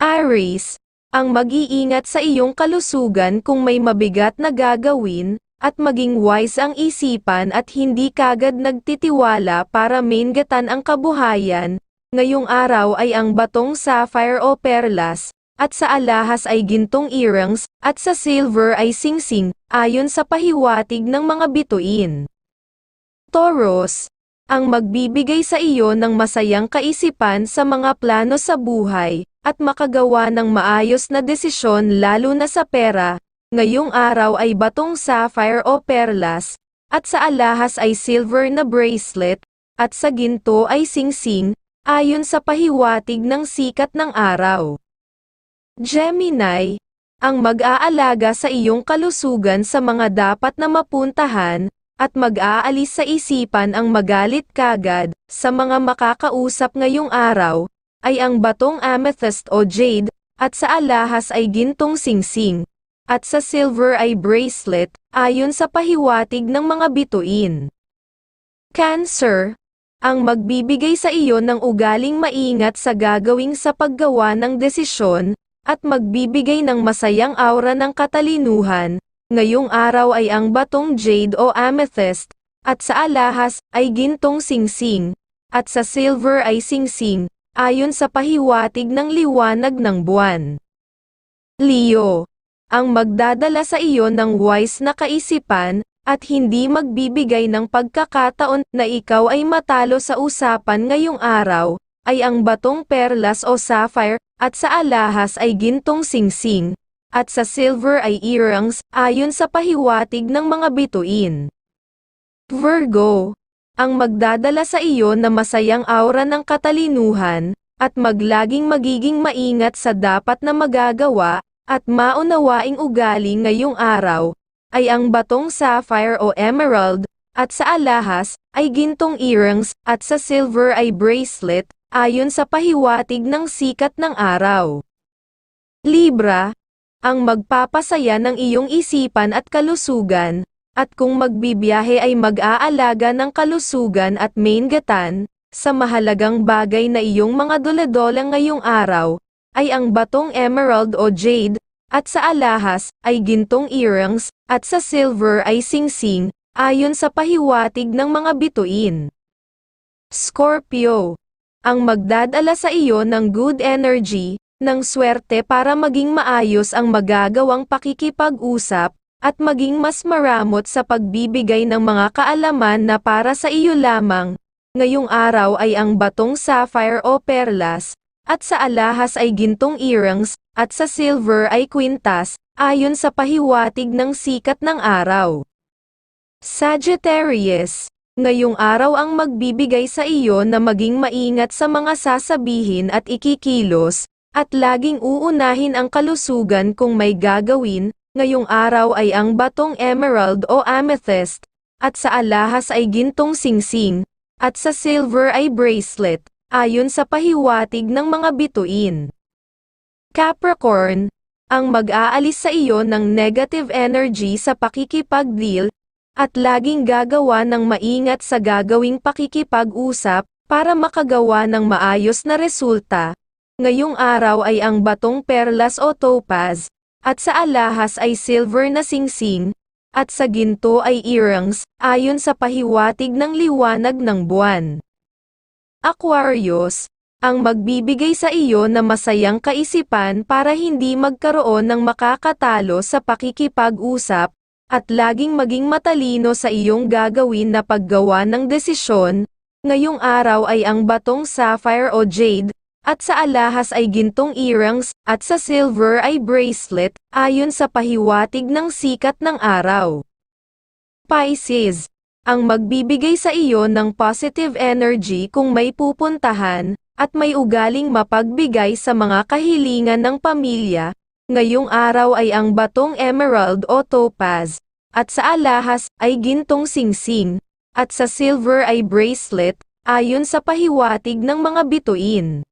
Aries, ang mag-iingat sa iyong kalusugan kung may mabigat na gagawin, at maging wise ang isipan at hindi kagad nagtitiwala para maingatan ang kabuhayan, ngayong araw ay ang batong sapphire o perlas, at sa alahas ay gintong earrings, at sa silver ay singsing, ayon sa pahiwatig ng mga bituin. Taurus, ang magbibigay sa iyo ng masayang kaisipan sa mga plano sa buhay, at makagawa ng maayos na desisyon lalo na sa pera, ngayong araw ay batong sapphire o perlas, at sa alahas ay silver na bracelet, at sa ginto ay singsing, ayon sa pahiwatig ng sikat ng araw. Gemini, ang mag-aalaga sa iyong kalusugan sa mga dapat na mapuntahan, at mag-aalis sa isipan ang magalit kagad, sa mga makakausap ngayong araw, ay ang batong amethyst o jade, at sa alahas ay gintong singsing, at sa silver ay bracelet, ayon sa pahiwatig ng mga bituin. Cancer, ang magbibigay sa iyo ng ugaling maingat sa gagawing sa paggawa ng desisyon, at magbibigay ng masayang aura ng katalinuhan, ngayong araw ay ang batong jade o amethyst, at sa alahas ay gintong singsing, at sa silver ay singsing, ayon sa pahiwatig ng liwanag ng buwan. Leo, ang magdadala sa iyo ng wise na kaisipan, at hindi magbibigay ng pagkakataon na ikaw ay matalo sa usapan ngayong araw, ay ang batong perlas o sapphire, at sa alahas ay gintong singsing, at sa silver ay earrings, ayon sa pahiwatig ng mga bituin. Virgo, ang magdadala sa iyo na masayang aura ng katalinuhan, at maglaging magiging maingat sa dapat na magagawa, at maunawaing ugali ngayong araw, ay ang batong sapphire o emerald, at sa alahas, ay gintong earrings, at sa silver ay bracelet, ayon sa pahiwatig ng sikat ng araw. Libra, ang magpapasaya ng iyong isipan at kalusugan, at kung magbibiyahe ay mag-aalaga ng kalusugan at maingatan, sa mahalagang bagay na iyong mga dole-dole ngayong araw, ay ang batong emerald o jade, at sa alahas, ay gintong earrings, at sa silver ay singsing, ayon sa pahiwatig ng mga bituin. Scorpio, ang magdadala sa iyo ng good energy, ng swerte para maging maayos ang magagawang pakikipag-usap, at maging mas maramot sa pagbibigay ng mga kaalaman na para sa iyo lamang. Ngayong araw ay ang batong sapphire o perlas, at sa alahas ay gintong earrings, at sa silver ay kwintas, ayon sa pahiwatig ng sikat ng araw. Sagittarius, ngayong araw ang magbibigay sa iyo na maging maingat sa mga sasabihin at ikikilos, at laging uunahin ang kalusugan kung may gagawin, ngayong araw ay ang batong emerald o amethyst, at sa alahas ay gintong singsing, at sa silver ay bracelet, ayon sa pahiwatig ng mga bituin. Capricorn, ang mag-aalis sa iyo ng negative energy sa pakikipag-deal, at laging gagawa ng maingat sa gagawing pakikipag-usap, para makagawa ng maayos na resulta. Ngayong araw ay ang batong perlas o topaz, at sa alahas ay silver na singsing, at sa ginto ay earrings, ayon sa pahiwatig ng liwanag ng buwan. Aquarius, ang magbibigay sa iyo na masayang kaisipan para hindi magkaroon ng makakatalo sa pakikipag-usap, at laging maging matalino sa iyong gagawin na paggawa ng desisyon, ngayong araw ay ang batong sapphire o jade, at sa alahas ay gintong earrings, at sa silver ay bracelet, ayon sa pahiwatig ng sikat ng araw. Pisces, ang magbibigay sa iyo ng positive energy kung may pupuntahan, at may ugaling mapagbigay sa mga kahilingan ng pamilya, ngayong araw ay ang batong emerald o topaz, at sa alahas ay gintong singsing, at sa silver ay bracelet, ayon sa pahiwatig ng mga bituin.